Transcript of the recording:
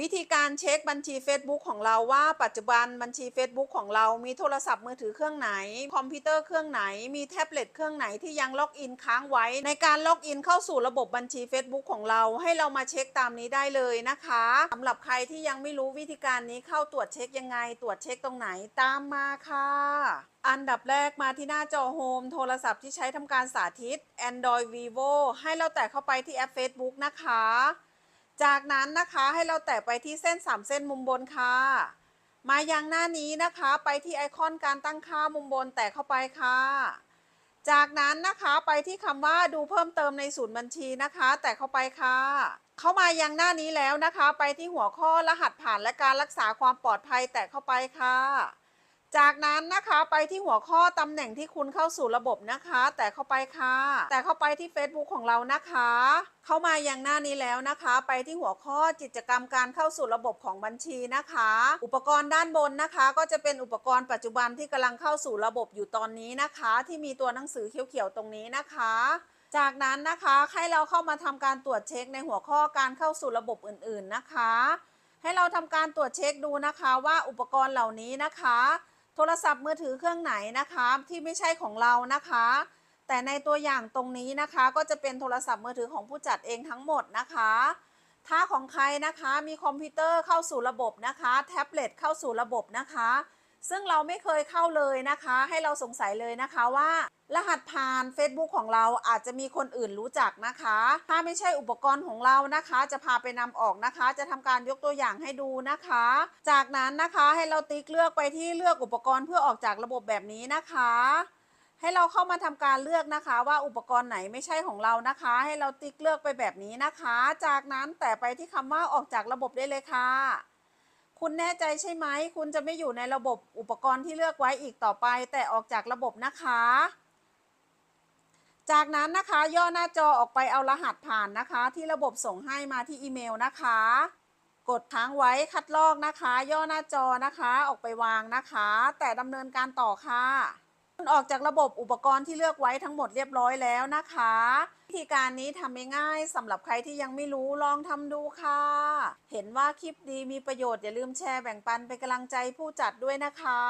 วิธีการเช็คบัญชี Facebook ของเราว่าปัจจุบันบัญชี Facebook ของเรามีโทรศัพท์มือถือเครื่องไหน คอมพิวเตอร์เครื่องไหน มีแท็บเล็ตเครื่องไหนที่ยังล็อกอินค้างไว้ ในการล็อกอินเข้าสู่ระบบบัญชี Facebook ของเราให้เรามาเช็คตามนี้ได้เลยนะคะสำหรับใครที่ยังไม่รู้วิธีการนี้เข้าตรวจเช็คยังไง ตรวจเช็คตรงไหนตามมาค่ะอันดับแรกมาที่หน้าจอโฮมโทรศัพท์ที่ใช้ทำการสาธิต Android Vivo ให้เราแตะเข้าไปที่แอป Facebook นะคะ จากนั้นนะคะให้เราแตะไปที่เส้น 3 เส้นมุมบนค่ะ มายังหน้านี้นะคะไปที่ไอคอนการตั้งค่ามุมบนแตะเข้าไปค่ะ จากนั้นนะคะไปที่คำว่าดูเพิ่มเติมในศูนย์บัญชีนะคะ แตะเข้าไปค่ะ เข้ามายังหน้านี้แล้วนะคะ ไปที่หัวข้อรหัสผ่านและการรักษาความปลอดภัยแตะเข้าไปค่ะ จากนั้นนะคะไปที่หัวข้อตำแหน่งที่คุณเข้าสู่ระบบนะคะ แต่เข้าไปค่ะ แต่เข้าไปที่ Facebook ของเรานะคะ เข้ามายังหน้านี้แล้วนะคะ ไปที่หัวข้อกิจกรรมการเข้าสู่ระบบของบัญชีนะคะ อุปกรณ์ด้านบนนะคะ ก็จะเป็นอุปกรณ์ปัจจุบันที่กำลังเข้าสู่ระบบอยู่ตอนนี้นะคะ ที่มีตัวหนังสือเขียวๆตรงนี้นะคะจากนั้นนะคะให้เราเข้ามาทำการตรวจเช็คในหัวข้อการเข้าสู่ระบบอื่นๆนะคะ ให้เราทำการตรวจเช็คดูนะคะว่าอุปกรณ์เหล่านี้นะคะ โทรศัพท์มือถือเครื่องไหนนะคะที่ไม่ใช่ของเรานะคะ แต่ในตัวอย่างตรงนี้นะคะ ก็จะเป็นโทรศัพท์มือถือของผู้จัดเองทั้งหมดนะคะ ถ้าของใครนะคะมีคอมพิวเตอร์เข้าสู่ระบบนะคะ แท็บเล็ตเข้าสู่ระบบนะคะ ซึ่งเราไม่เคยเข้าเลยนะคะ ให้เราสงสัยเลยนะคะว่า รหัสผ่าน Facebook ของเราอาจจะมีคนอื่นรู้จักนะคะ ถ้าไม่ใช่อุปกรณ์ของเรานะคะ จะพาไปนำออกนะคะ จะทำการยกตัวอย่างให้ดูนะคะ จากนั้นนะคะให้เราติ๊กเลือกไปที่เลือกอุปกรณ์เพื่อออกจากระบบแบบนี้นะคะให้เราเข้ามาทำการเลือกนะคะ ว่าอุปกรณ์ไหนไม่ใช่ของเรานะคะ ให้เราติ๊กเลือกไปแบบนี้นะคะ จากนั้นแต่ไปที่คำว่าออกจากระบบได้เลยค่ะ คุณแน่ใจใช่ไหม คุณจะไม่อยู่ในระบบอุปกรณ์ที่เลือกไว้อีกต่อไป แต่ออกจากระบบนะคะ จากนั้นนะคะย่อหน้าจอออกไปเอารหัสผ่านนะคะ ที่ระบบส่งให้มาที่อีเมลนะคะ กดค้างไว้คัดลอกนะคะ ย่อหน้าจอนะคะออกไปวางนะคะ แต่ดำเนินการต่อค่ะ ออกจากระบบอุปกรณ์ที่เลือกไว้ทั้งหมดเรียบร้อยแล้วนะคะ วิธีการนี้ทำง่ายสำหรับใครที่ยังไม่รู้ลองทำดูค่ะ เห็นว่าคลิปดีมีประโยชน์อย่าลืมแชร์แบ่งปันเป็นกำลังใจผู้จัดด้วยนะคะ